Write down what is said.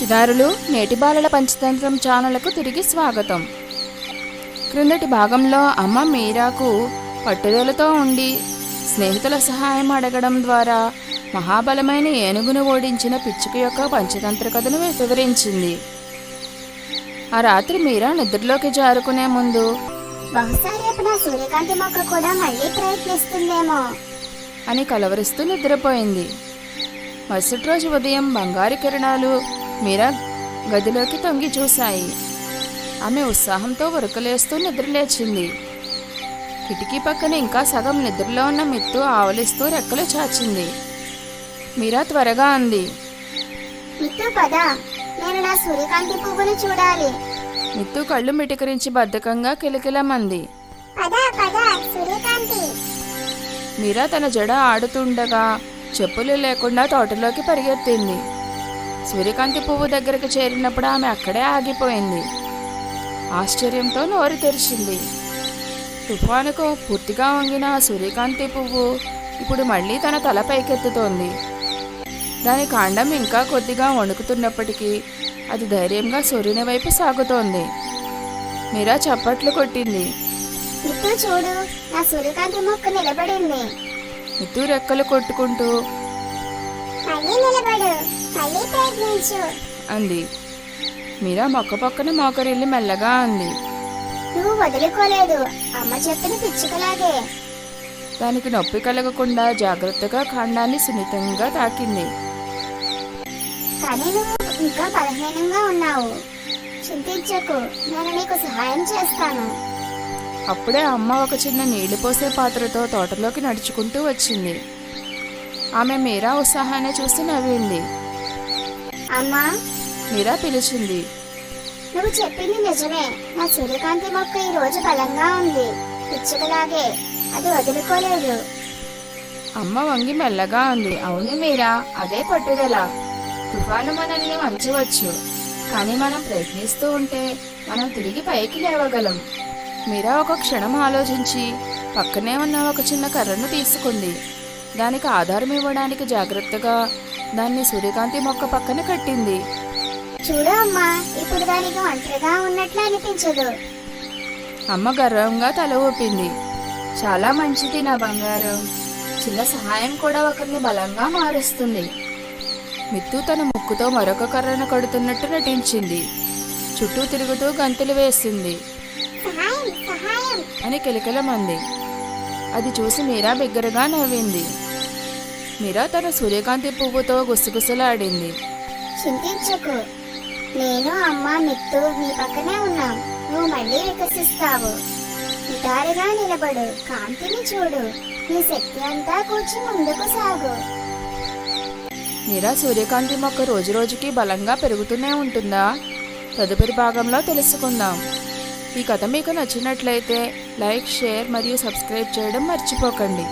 చిన్నారులు నేటి బాలల పంచతంత్రం ఛానళ్ళకు తిరిగి స్వాగతం. క్రిందటి భాగంలో అమ్మ మీరాకు పట్టుదలతో ఉండి స్నేహితుల సహాయం అడగడం ద్వారా మహాబలమైన ఏనుగును ఓడించిన పిచ్చుక యొక్క పంచతంత్ర కథను వివరించింది. ఆ రాత్రి మీరా నిద్రలోకి జారుకునే ముందు బహుశా రేపు నా సూర్యకాంతి మొక్క కూడా మళ్ళీ ప్రయత్నిస్తుందేమో. అని కలవరిస్తూ నిద్రపోయింది. మరుసటి రోజు ఉదయం బంగారు కిరణాలు మీరా గదిలోకి తొంగి చూశాయి. ఆమె ఉత్సాహంతో ఉరకలేస్తూ నిద్రలేచింది. కిటికీ పక్కన ఇంకా సగం నిద్రలో ఉన్న మిత్తు ఆవలిస్తూ రెక్కలు చాచింది. మీరా త్వరగా అంది. మిత్తు పద. నేను నా సూర్యకాంతి పువ్వును చూడాలి. మిత్తు కళ్ళు మిటికరించి బద్ధకంగా కిలకిలమంది. పద పద సూర్యకాంతి. మీరా తన జడ ఆడుతుండగా చెప్పులు లేకుండా తోటలోకి పరిగెత్తింది. సూర్యకాంతి పువ్వు దగ్గరకు చేరినప్పుడు ఆమె అక్కడే ఆగిపోయింది. ఆశ్చర్యంతో నోరు తెరిచింది. తుఫానుకు పూర్తిగా వంగిన సూర్యకాంతి పువ్వు ఇప్పుడు మళ్ళీ తన తల పైకెత్తుతోంది దాని కాండం ఇంకా కొద్దిగా వణుకుతున్నప్పటికీ అది ధైర్యంగా సూర్యుని వైపు సాగుతోంది. మీరా చప్పట్లు కొట్టింది. మిత్తు చూడు నా సూర్యకాంతి మొక్క నిలబడింది. మిత్తు రెక్కలు కొట్టుకుంటూ మళ్ళీ నిలబడు. మళ్ళీ ప్రయత్నించు. అంది. మీరా మొక్క పక్కన మోకరిల్లి మెల్లగా అంది. నువ్వు వదులుకోలేదు. అమ్మ చెప్పిన పిచ్చుకలాగే. దానికి నొప్పి కలగకుండా జాగ్రత్తగా ఖండాన్ని సున్నితంగా తాకింది. కానీ నువ్వు ఇంకా బలహీనంగా ఉన్నావు. చింతించకు. నేను నీకు సహాయం చేస్తాను. అప్పుడే అమ్మ ఒక చిన్న నీళ్ళు పోసే పాత్రతో తోటలోకి నడుచుకుంటూ వచ్చింది. ఆమె మీరా ఉత్సాహాన్ని చూసి నవ్వింది. అమ్మా. మీరా పిలిచింది. నువ్వు చెప్పింది నిజమే. నా సూర్యకాంతి మొక్క ఈ రోజు బలంగా ఉంది. పిచ్చుకలాగే. అది వదులుకోలేదు. అమ్మ వంగి మెల్లగా అంది. అవును మీరా అదే పట్టుదల. తుఫాను మనల్ని వంచవచ్చు. కానీ మనం ప్రయత్నిస్తూ ఉంటే మనం తిరిగి పైకి లేవగలం. మీరా ఒక క్షణం ఆలోచించి పక్కనే ఉన్న ఒక చిన్న కర్రను తీసుకుంది. దానికి ఆధారం ఇవ్వడానికి జాగ్రత్తగా దాన్ని సూర్యకాంతి మొక్క పక్కన కట్టింది. చూడు అమ్మా ఇప్పుడు దానికి ఒంటరిగా ఉన్నట్లు అనిపించదు. అమ్మ గర్వంగా తల ఊపింది. చాలా మంచిది నా బంగారం. చిన్న సహాయం కూడా ఒకరిని బలంగా మారుస్తుంది. మిత్తు తన ముక్కుతో మరొక కర్రను కడుతున్నట్టు నటించింది. చుట్టూ తిరుగుతూ గంతులు వేసింది. అని కిలకిలమంది. అది చూసి మీరా బిగ్గరగా నవ్వింది. మీరా తన సూర్యకాంతి పువ్వుతో గుసగుసలాడింది. చింతించకు. నేను అమ్మ మిత్తు నీ పక్కనే ఉన్నాం. నువ్వు మళ్ళీ వికసిస్తావు. నిటారుగా నిలబడు. కాంతిని చూడు. నీ శక్తి అంతా కూర్చి ముందుకు సాగు. మీరా సూర్యకాంతి మొక్క రోజు రోజుకి బలంగా పెరుగుతూనే ఉంటుందా? తదుపరి భాగంలో తెలుసుకుందాం. ఈ కథ మీకు నచ్చినట్లయితే లైక్ షేర్ మరియు సబ్స్క్రైబ్ చేయడం మర్చిపోకండి.